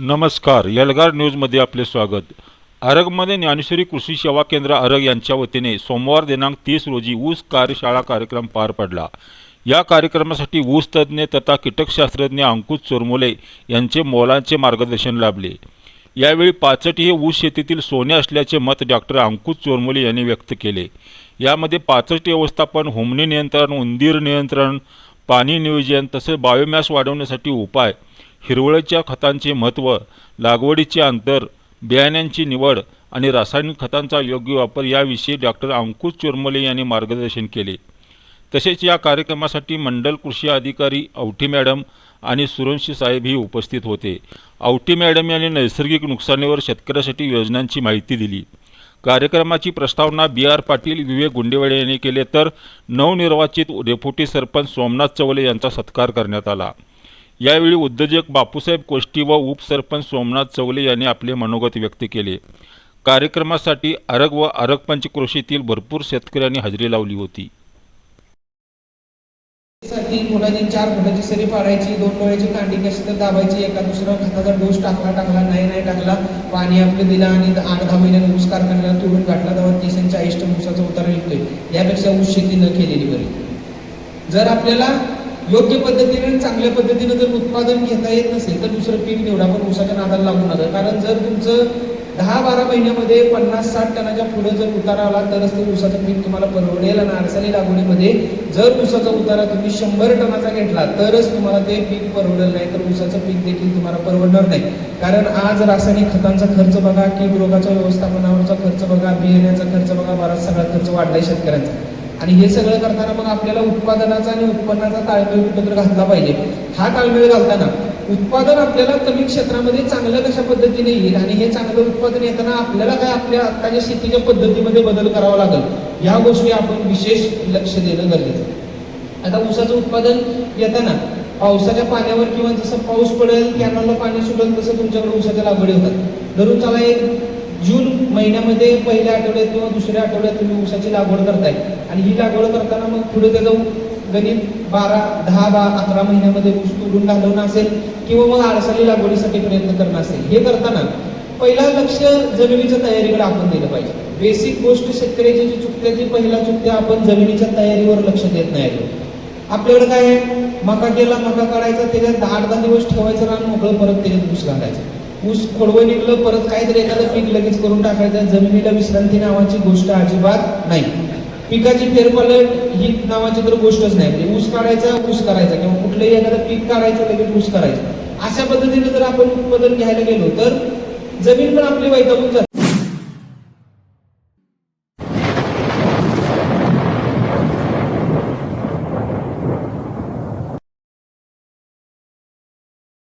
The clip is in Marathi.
नमस्कार. यलगार न्यूजमध्ये आपले स्वागत. आरगमध्ये ज्ञानेश्वरी कृषी सेवा केंद्र आरग यांच्या वतीने सोमवार दिनांक तीस रोजी ऊस कार्यशाळा कार्यक्रम पार पडला. या कार्यक्रमासाठी ऊस तज्ज्ञ तथा कीटकशास्त्रज्ञ अंकुश चोरमोले यांचे मोलांचे मार्गदर्शन लाभले. यावेळी पाचट हे ऊस शेतीतील सोने असल्याचे मत डॉक्टर अंकुश चोरमोले यांनी व्यक्त केले. यामध्ये पाचट व्यवस्थापन हुमणी नियंत्रण उंदीर नियंत्रण पाणी नियोजन तसेच बायोमॅस वाढवण्यासाठी उपाय हिरवळीच्या खतांचे महत्त्व लागवडीचे अंतर बियाण्यांची निवड आणि रासायनिक खतांचा योग्य वापर याविषयी डॉक्टर अंकुश चोरमले यांनी मार्गदर्शन केले. तसेच या कार्यक्रमासाठी मंडल कृषी अधिकारी औटी मॅडम आणि सुरंशी साहेबही उपस्थित होते. औठी मॅडम यांनी नैसर्गिक नुकसानीवर शेतकऱ्यासाठी योजनांची माहिती दिली. कार्यक्रमाची प्रस्तावना बी आर पाटील विवेक गुंडेवाडे यांनी केले तर नवनिर्वाचित डेप्युटी सरपंच सोमनाथ चवले यांचा सत्कार करण्यात आला. यावेळी उद्योजक बापूसाहेब कोष्टी व उपसरपंच सोमनाथ चवले यांनी आपले मनोगत व्यक्त केले. कार्यक्रमासाठी आरग व आरग पंचक्रोशीतील भरपूर शेतकऱ्यांनी हजेरी लावली होती. तीन फुटाची चार फुटाची सरी पाडायची दोन डोळ्याची कांडी कशी तर दाबायची एका दुसरा खताचा डोस टाकला टाकला नाही नाही टाकला. पाणी आपलं दिलं आणि आठ दहा महिन्याने ऊस कारखान्याला तोडून काढला तेव्हा तीस आणि चाळीस टन ऊसाचा उतारा निघतोय यापेक्षा ऊस शेती न केलेली बरी. जर आपल्याला योग्य पद्धतीने आणि चांगल्या पद्धतीने जर उत्पादन घेता येत नसेल तर दुसरं पीक निवडा पण ऊसाच्या नादाला लागू नका. कारण जर तुमचं दहा बारा महिन्यामध्ये पन्नास साठ टनाच्या पुढे जर उतारा आला तरच ते ऊसाचं पीक तुम्हाला परवडेल आणि आरसाली लागवडीमध्ये जर ऊसाचा उतारा तुम्ही शंभर टनाचा घेतला तरच तुम्हाला ते पीक परवडेल नाही तर ऊसाचं पीक देखील तुम्हाला परवडणार नाही. कारण आज रासायनिक खतांचा खर्च बघा कीड रोगाच्या व्यवस्थापनावरचा खर्च बघा बियाण्याचा खर्च बघा बराच सगळा खर्च वाढलाय शेतकऱ्यांचा. आणि हे सगळं करताना मग आपल्याला उत्पादनाचा आणि उत्पन्नाचा ताळमेळ कुठं घातला पाहिजे. हा ताळमेळ घालताना उत्पादन आपल्याला कमी क्षेत्रामध्ये चांगलं कशा पद्धतीने येईल आणि हे चांगलं उत्पादन येताना आपल्याला काय आपल्या आत्ताच्या शेतीच्या पद्धतीमध्ये बदल करावा लागेल ह्या गोष्टी आपण विशेष लक्ष देणं गरजेचं आता ऊसाचं उत्पादन येताना पावसाच्या पाण्यावर किंवा जसं पाऊस पडेल कॅनलला पाणी सुटेल तसं तुमच्याकडे ऊसाच्या लागवडी होतात. धरून चला एक जून महिन्यामध्ये पहिल्या आठवड्यात किंवा दुसऱ्या आठवड्यात तुम्ही ऊसाची लागवड करताय. आणि ही लागवड करताना मग पुढे जाऊन गणित बारा दहा बारा अकरा महिन्यामध्ये ऊस तोडून घालवणं असेल किंवा मग आळसाली लागवडीसाठी प्रयत्न करणं असेल. हे करताना पहिला लक्ष जमिनीच्या तयारीकडे आपण दिलं पाहिजे. बेसिक गोष्ट शेतकऱ्याची जी चुकते ती पहिला चुकते आपण जमिनीच्या तयारीवर लक्ष देत नाही. आपल्याकडे काय आहे? मका केला मका काढायचा त्याच्यात दहा आठ दहा दिवस ठेवायचं रान मोकळं परत त्याच्यात ऊस घालायचं. ऊस खोडवं निघलं परत काहीतरी एखादं पीक लगेच करून टाकायचं. जमिनीला विश्रांती नावाची गोष्ट अजिबात नाही. पिकाची फेरपलट ही नावाची तर गोष्टच नाही. ऊस काढायचा ऊस करायचा किंवा कुठलंही एखादं पीक काढायचं लगेच ऊस करायचं. अशा पद्धतीने जर आपण उत्पादन घ्यायला गेलो तर जमीन पण आपली वैतागून जाते.